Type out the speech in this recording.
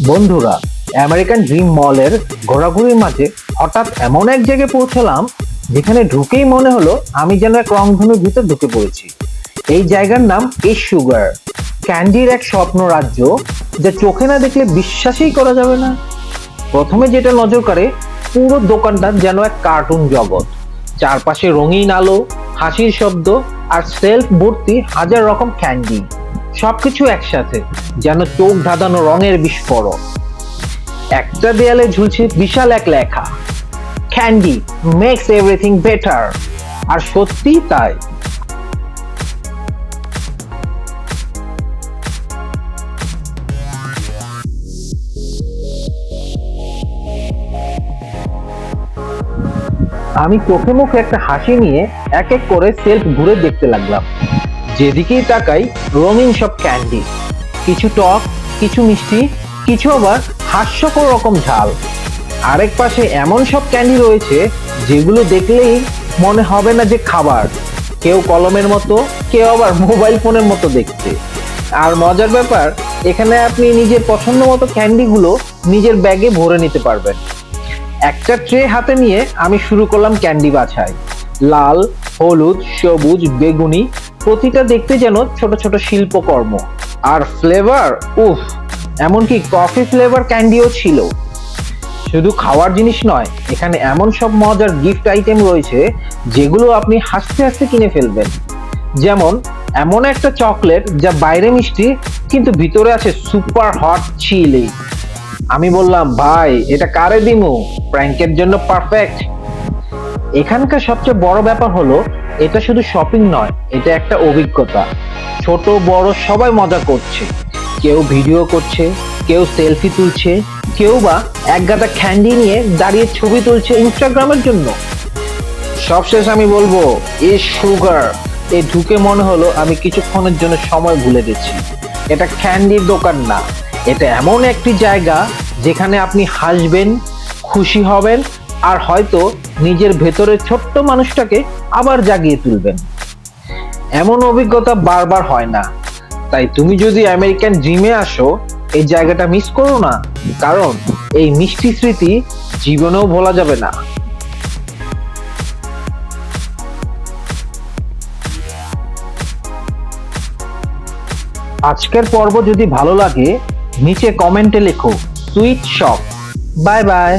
বন্ধুরা American dream মলের ঘোরাঘুরির মাঝে হঠাৎ এমন এক জায়গায় পৌঁছলাম যেখানে ঢুকেই মনে হলো আমি যেন এক রংধনুর ভিতর ঢুকে পড়েছি। এই জায়গার নাম ইস সুগার ক্যান্ডির এক স্বপ্ন রাজ্য যা চোখে না দেখলে বিশ্বাসই করা যাবে না। প্রথমে যেটা নজর কাড়ে, পুরো দোকানটা যেন এক কার্টুন জগৎ। চারপাশে রঙিন আলো, হাসির শব্দ আর সেলফ ভর্তি হাজার রকম ক্যান্ডি সবকিছু একসাথে, যেন চোখ ধাঁধানো রঙের বিস্ফোরণ একটা দেয়ালে ঝুলছে বিশাল এক লেখা ক্যান্ডি মেক্স এভরিথিং বেটার আর সত্যি তাই। আমি চোখে মুখে একটা হাসি নিয়ে এক এক করে সেলফ ঘুরে দেখতে লাগলাম। যেদিকেই তাকাই, রঙিন সব ক্যান্ডি কিছু টক, কিছু মিষ্টি, কিছু আবার হাস্যকর রকম ঝাল। আরেক পাশে এমন সব ক্যান্ডি রয়েছে, যেগুলো দেখলেই মনে হবে না যে খাবার। কেউ কলমের মতো, কেউ আবার মোবাইল ফোনের মতো দেখতে। আর মজার ব্যাপার, এখানে আপনি নিজের পছন্দ মতো ক্যান্ডিগুলো নিজের ব্যাগে ভরে নিতে পারবেন। একটা ট্রে হাতে নিয়ে আমি শুরু করলাম ক্যান্ডি বাছাই। লাল, হলুদ, সবুজ, বেগুনি প্রতিটা দেখতে যেন ছোট ছোট শিল্পকর্ম। আর ফ্লেভার উফ, এমনকি কফি ফ্লেভার ক্যান্ডিও ছিল। শুধু খাওয়ার জিনিস নয়, এখানে এমন সব মজার গিফট আইটেম রয়েছে, যেগুলো আপনি হাসতে হাসতে কিনে ফেলবেন। যেমন, এমন একটা চকলেট যা বাইরে মিষ্টি, কিন্তু ভিতরে আছে সুপার হট চিলি আমি বললাম, ভাই, এটা কারে দিমু? প্র্যাঙ্কের জন্য পারফেক্ট এখানকার সবচেয়ে বড় ব্যাপার হলো এটা শুধু শপিং নয়, এটা একটা অভিজ্ঞতা। ছোট, বড়, সবাই মজা করছে। কেউ ভিডিও করছে, কেউ সেলফি তুলছে, কেউ বা এক গাদা ক্যান্ডি নিয়ে দাঁড়িয়ে ছবি তুলছে ইনস্টাগ্রামের জন্য। সবশেষ আমি বলব, এ সুগার এ ঢুকে মনে হলো আমি কিছুক্ষণের জন্য সময় ভুলে গেছি। এটা ক্যান্ডির দোকান না, এটা এমন একটি জায়গা যেখানে আপনি হাসবেন, খুশি হবেন আর হয়তো নিজের ভেতরের ছোট্ট মানুষটাকে আবার জাগিয়ে তুলবেন। এমন অভিজ্ঞতা বারবার হয় না। তাই তুমি যদি আমেরিকান ড্রিমে আসো, এই জায়গাটা মিস করো না, কারণ এই মিষ্টি স্মৃতি জীবনেও ভোলা যাবে না। আজকের পর্ব যদি ভালো লাগে, নিচে কমেন্টে লেখো, সুইট শপ। Bye bye.